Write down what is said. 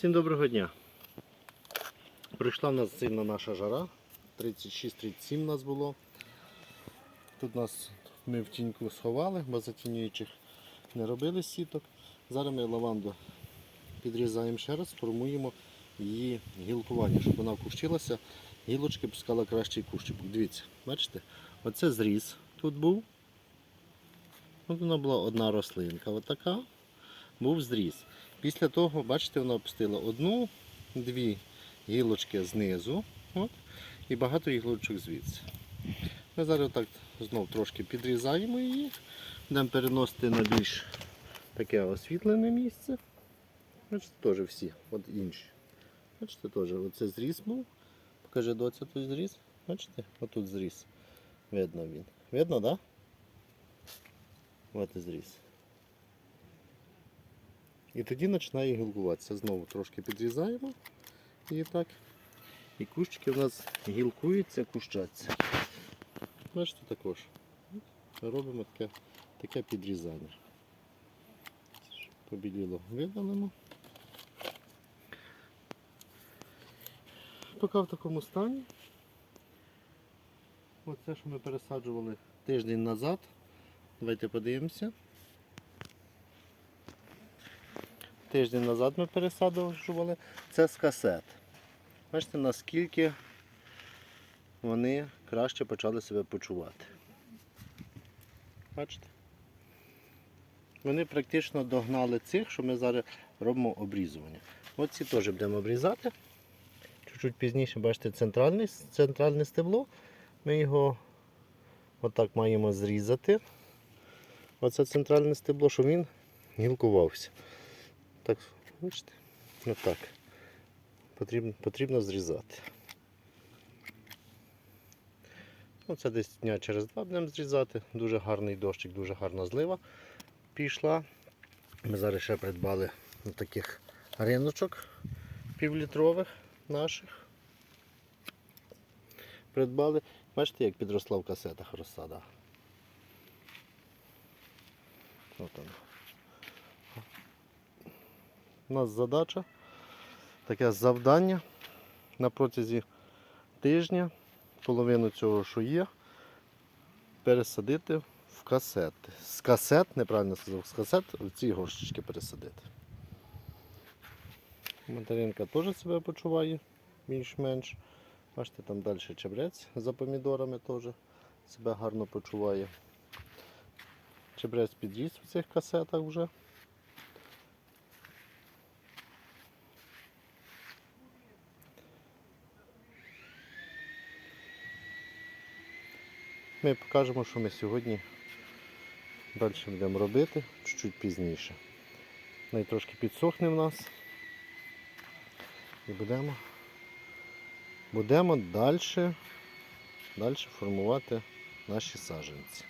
Всім доброго дня. Прийшла в нас сильна наша жара. 36-37 нас було. Тут нас ми в тіньку сховали, бо затінюючих не робили сіток. Зараз ми лаванду підрізаємо ще раз, формуємо її гілкування, щоб вона вкущилася, гілочки пускала кращий кущик. Дивіться, бачите? Оце зріз тут був. От вона була одна рослинка. Отака. Був зріз. Після того, бачите, вона опустила одну, дві гілочки знизу от, і багато гілочок звідси. Ми зараз так знов трошки підрізаємо її, будемо переносити на більш таке освітлене місце. Бачите, теж всі, от інші. Бачите, теж оце зріз був. Покажи доця той зріз. Бачите? Отут зріз. Видно він. Видно, так? Да? От і зріз. І тоді починає гілкуватися. Знову трошки підрізаємо і так. І кущики в нас гілкуються, кущаться. Бачите також. Робимо таке, таке підрізання. Побіліло видалимо. Поки в такому стані. Оце, що ми пересаджували тиждень назад. Давайте подивимося. Тиждень назад ми пересаджували. Це з касет. Бачите, наскільки вони краще почали себе почувати. Бачите? Вони практично догнали цих, що ми зараз робимо обрізування. Оці теж будемо обрізати. Чуть-чуть пізніше, бачите, центральне, центральне стебло. Ми його отак маємо зрізати. Оце центральне стебло, щоб він гілкувався. Так, бачите? Отак. Потрібно, потрібно зрізати. Оце десь дня через два будемо зрізати. Дуже гарний дощик, дуже гарна злива пішла. Ми зараз ще придбали таких риночок півлітрових наших. Придбали. Бачите, як підросла в касетах розсада. От вона. У нас задача, таке завдання на протязі тижня, половину цього, що є, пересадити в касети. З касет, неправильно сказав, з касет в ці горщички пересадити. Материнка теж себе почуває більш-менш. Бачите, там далі чебрець за помідорами теж себе гарно почуває. Чебрець підріс в цих касетах вже. Ми покажемо, що ми сьогодні далі будемо робити чуть-чуть пізніше. Най трошки підсохне в нас. І будемо, будемо далі, далі формувати наші саджанці.